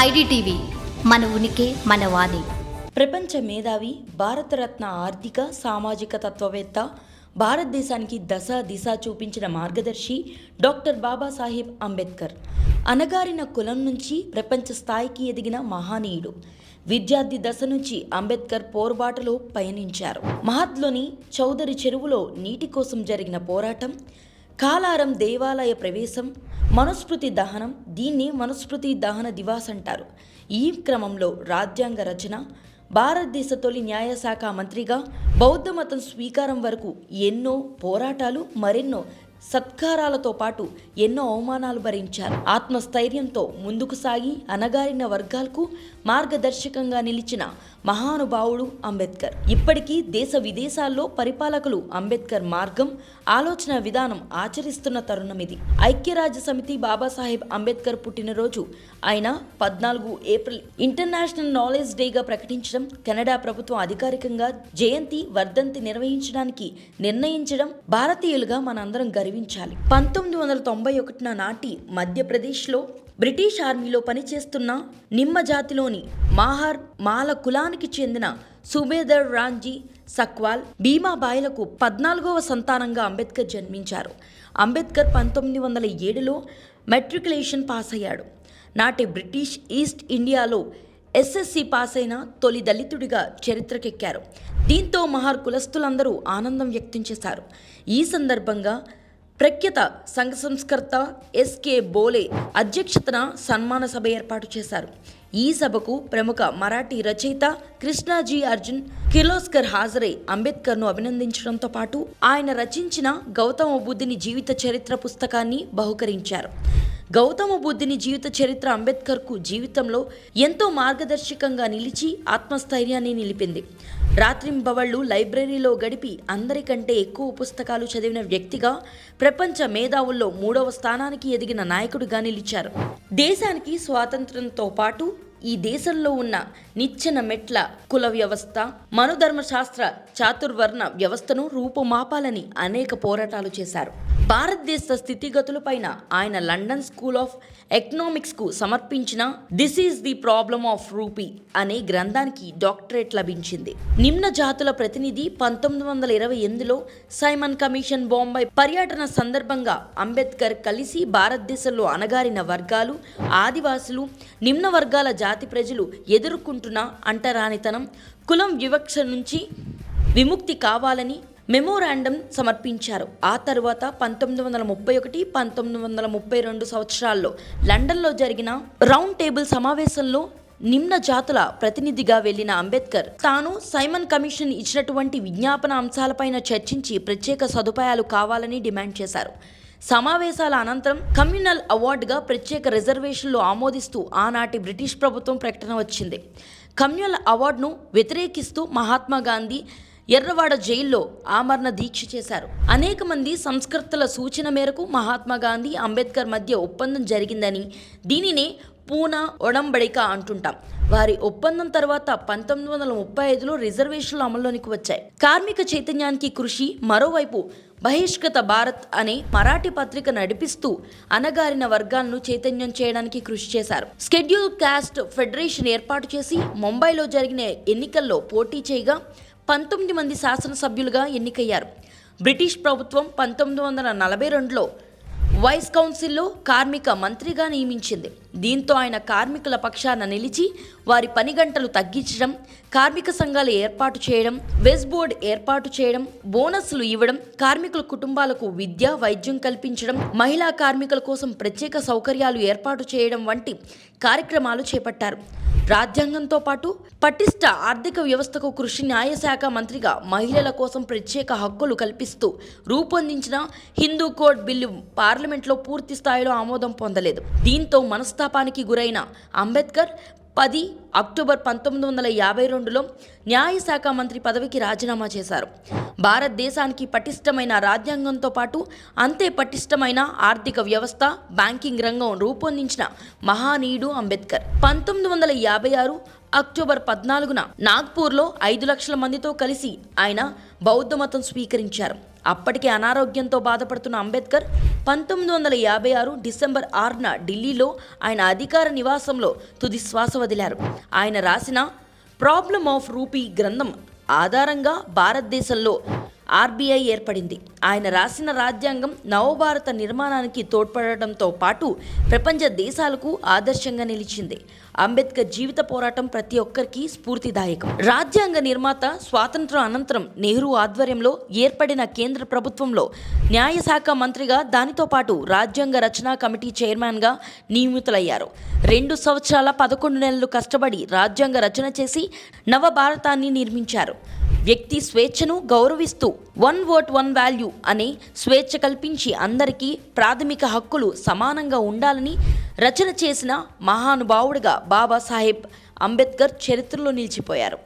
IDTV మన ఉనికి మన వాణి. ప్రపంచ మేధావి భారతరత్న ఆర్థిక సామాజిక తత్వవేత్త భారతదేశానికి దశ దిశ చూపించిన మార్గదర్శి డాక్టర్ బాబాసాహెబ్ అంబేద్కర్. అనగారిన కులం నుంచి ప్రపంచ స్థాయికి ఎదిగిన మహానీయుడు. విద్యార్థి దశ నుంచి అంబేద్కర్ పోరుబాటులో పయనించారు. మహద్లోని చౌదరి చెరువులో నీటి కోసం జరిగిన పోరాటం కాలారం దేవాలయ ప్రవేశం మనుస్మృతి దహనం దీన్ని మనుస్మృతి దహన దివాస్ అంటారు. ఈ క్రమంలో రాజ్యాంగ రచన భారతదేశ తొలి న్యాయశాఖ మంత్రిగా బౌద్ధ మతం స్వీకారం వరకు ఎన్నో పోరాటాలు మరెన్నో సత్కారాలతో పాటు ఎన్నో అవమానాలు భరించారు. ఆత్మస్థైర్యంతో ముందుకు సాగి అనగారిన వర్గాలకు మార్గదర్శకంగా నిలిచిన మహానుభావుడు అంబేద్కర్. ఇప్పటికీ దేశ విదేశాల్లో పరిపాలకులు అంబేద్కర్ మార్గం ఆలోచన విధానం ఆచరిస్తున్న తరుణం ఇది. ఐక్యరాజ్య సమితి బాబాసాహెబ్ అంబేద్కర్ పుట్టినరోజు ఆయన పద్నాలుగు ఏప్రిల్ ఇంటర్నేషనల్ నాలెడ్జ్ డేగా ప్రకటించడం కెనడా ప్రభుత్వం అధికారికంగా జయంతి వర్ధంతి నిర్వహించడానికి నిర్ణయించడం భారతీయులుగా మనందరం గర్వించాలి పంతొమ్మిది వందల తొంభై ఒకటిన నాటి మధ్యప్రదేశ్లో బ్రిటిష్ ఆర్మీలో పనిచేస్తున్న నిమ్మ జాతిలోని మాహర్ మాల కులానికి చెందిన సుబేదర్ రాంజీ సక్వాల్ భీమాబాయిలకు పద్నాలుగవ సంతానంగా అంబేద్కర్ జన్మించారు. అంబేద్కర్ పంతొమ్మిది వందల ఏడులో మెట్రికులేషన్ పాస్ అయ్యాడు నాటి బ్రిటిష్ ఈస్ట్ ఇండియాలో ఎస్ఎస్సి పాస్ అయిన తొలి దళితుడిగా చరిత్రకెక్కారు. దీంతో మహార్ కులస్తులందరూ ఆనందం వ్యక్తం చేశారు. ఈ సందర్భంగా ప్రఖ్యత సంఘ సంస్కర్త ఎస్కే బోలే అధ్యక్షతన సన్మాన సభ ఏర్పాటు చేశారు. ఈ సభకు ప్రముఖ మరాఠీ రచయిత కృష్ణాజీ అర్జున్ కిర్లోస్కర్ హాజరై అంబేద్కర్ను అభినందించడంతో పాటు ఆయన రచించిన గౌతమ బుద్ధుని జీవిత చరిత్ర పుస్తకాన్ని బహుకరించారు. గౌతమ బుద్ధుని జీవిత చరిత్ర అంబేద్కర్కు జీవితంలో ఎంతో మార్గదర్శకంగా నిలిచి ఆత్మస్థైర్యాన్ని నిలిపింది. రాత్రింబవళ్ళు లైబ్రరీలో గడిపి అందరికంటే ఎక్కువ పుస్తకాలు చదివిన వ్యక్తిగా ప్రపంచ మేధావుల్లో మూడవ స్థానానికి ఎదిగిన నాయకుడిగా నిలిచారు. దేశానికి స్వాతంత్ర్యంతో పాటు ఈ దేశంలో ఉన్న నిచ్చెన మెట్ల కుల వ్యవస్థ మనుధర్మ శాస్త్ర చాతుర్వర్ణ వ్యవస్థను రూపుమాపాలని అనేక పోరాటాలు చేశారు. భారతదేశ స్థితిగతులపైన ఆయన లండన్ స్కూల్ ఆఫ్ ఎకనామిక్స్కు సమర్పించిన this is the problem of rupee అనే గ్రంథానికి డాక్టరేట్ లభించింది. నిమ్న జాతుల ప్రతినిధి పంతొమ్మిది వందల ఇరవై ఎనిమిదిలో సైమన్ కమిషన్ బొంబాయి పర్యటన సందర్భంగా అంబేద్కర్ కలిసి భారతదేశంలో అణగారిన వర్గాలు ఆదివాసులు నిమ్న వర్గాల జాతి ప్రజలు ఎదుర్కొంటున్న అంటరానితనం కులం వివక్ష నుంచి విముక్తి కావాలని మెమోరాండం సమర్పించారు. ఆ తర్వాత పంతొమ్మిది వందల ముప్పై ఒకటి పంతొమ్మిది వందల ముప్పై రెండు సంవత్సరాల్లో లండన్లో జరిగిన రౌండ్ టేబుల్ సమావేశంలో నిమ్న జాతుల ప్రతినిధిగా వెళ్ళిన అంబేద్కర్ తాను సైమన్ కమిషన్ ఇచ్చినటువంటి విజ్ఞాపన అంశాలపైన చర్చించి ప్రత్యేక సదుపాయాలు కావాలని డిమాండ్ చేశారు. సమావేశాల అనంతరం కమ్యూనల్ అవార్డుగా ప్రత్యేక రిజర్వేషన్లు ఆమోదిస్తూ ఆనాటి బ్రిటిష్ ప్రభుత్వం ప్రకటన వచ్చింది. కమ్యూనల్ అవార్డును వ్యతిరేకిస్తూ మహాత్మా గాంధీ ఎర్రవాడ జైల్లో ఆమరణ దీక్ష చేశారు. అనేక మంది సంస్కృతుల సూచన మేరకు మహాత్మా గాంధీ అంబేద్కర్ మధ్య ఒప్పందం జరిగిందని దీనినే పూనా ఒడంబడిక అంటుంటాం. వారి ఒప్పందం తర్వాత పంతొమ్మిది వందల ముప్పై ఐదులో రిజర్వేషన్లు అమల్లోనికి వచ్చాయి. కార్మిక చైతన్యానికి కృషి మరోవైపు బహిష్కృత భారత్ అనే మరాఠీ పత్రిక నడిపిస్తూ అనగారిన వర్గాలను చైతన్యం చేయడానికి కృషి చేశారు. స్కెడ్యూల్ క్యాస్ట్ ఫెడరేషన్ ఏర్పాటు చేసి ముంబైలో జరిగిన ఎన్నికల్లో పోటీ చేయగా పంతొమ్మిది మంది శాసనసభ్యులుగా ఎన్నికయ్యారు. బ్రిటిష్ ప్రభుత్వం పంతొమ్మిది వందల నలభై రెండులో వైస్ కౌన్సిల్లో కార్మిక మంత్రిగా నియమించింది. దీంతో ఆయన కార్మికుల పక్షాన నిలిచి వారి పని గంటలు తగ్గించడం కార్మిక సంఘాలు ఏర్పాటు చేయడం వెజ్ బోర్డ్ ఏర్పాటు చేయడం బోనస్లు ఇవ్వడం కార్మికుల కుటుంబాలకు విద్య వైద్యం కల్పించడం మహిళా కార్మికుల కోసం ప్రత్యేక సౌకర్యాలు ఏర్పాటు చేయడం వంటి కార్యక్రమాలు చేపట్టారు. రాజ్యాంగంతో పాటు పటిష్ట ఆర్థిక వ్యవస్థకు కృషి న్యాయశాఖ మంత్రిగా మహిళల కోసం ప్రత్యేక హక్కులు కల్పిస్తూ రూపొందించిన హిందూ కోడ్ బిల్లు పార్లమెంట్లో పూర్తి స్థాయిలో ఆమోదం పొందలేదు. దీంతో మనస్తాపానికి గురైన అంబేద్కర్ పది అక్టోబర్ పంతొమ్మిది వందల యాభై రెండులో న్యాయశాఖ మంత్రి పదవికి రాజీనామా చేశారు. భారతదేశానికి పటిష్టమైన రాజ్యాంగంతో పాటు అంతే పటిష్టమైన ఆర్థిక వ్యవస్థ బ్యాంకింగ్ రంగం రూపొందించిన మహానీయుడు అంబేద్కర్. పంతొమ్మిది వందల యాభై ఆరు అక్టోబర్ పద్నాలుగున నాగ్పూర్లో ఐదు లక్షల మందితో కలిసి ఆయన బౌద్ధ మతం స్వీకరించారు. అప్పటికే అనారోగ్యంతో బాధపడుతున్న అంబేద్కర్ పంతొమ్మిది వందల యాభై ఆరు డిసెంబర్ ఆరున ఢిల్లీలో ఆయన అధికార నివాసంలో తుది శ్వాస వదిలారు. ఆయన రాసిన ప్రాబ్లమ్ ఆఫ్ రూపీ గ్రంథం ఆధారంగా భారతదేశంలో ఆర్బీఐ ఏర్పడింది. ఆయన రాసిన రాజ్యాంగం నవభారత నిర్మాణానికి తోడ్పడటంతో పాటు ప్రపంచ దేశాలకు ఆదర్శంగా నిలిచింది. అంబేద్కర్ జీవిత పోరాటం ప్రతి ఒక్కరికి స్ఫూర్తిదాయకం. రాజ్యాంగ నిర్మాత స్వాతంత్రం అనంతరం నెహ్రూ ఆధ్వర్యంలో ఏర్పడిన కేంద్ర ప్రభుత్వంలో న్యాయశాఖ మంత్రిగా దానితో పాటు రాజ్యాంగ రచనా కమిటీ చైర్మన్గా నియమితులయ్యారు. రెండు సంవత్సరాల పదకొండు నెలలు కష్టపడి రాజ్యాంగ రచన చేసి నవభారతాన్ని నిర్మించారు. వ్యక్తి స్వేచ్ఛను గౌరవిస్తూ వన్ ఓట్ వన్ వాల్యూ అనే స్వేచ్ఛ కల్పించి అందరికీ ప్రాథమిక హక్కులు సమానంగా ఉండాలని రచన చేసిన మహానుభావుడిగా బాబాసాహెబ్ అంబేద్కర్ చరిత్రలో నిలిచిపోయారు.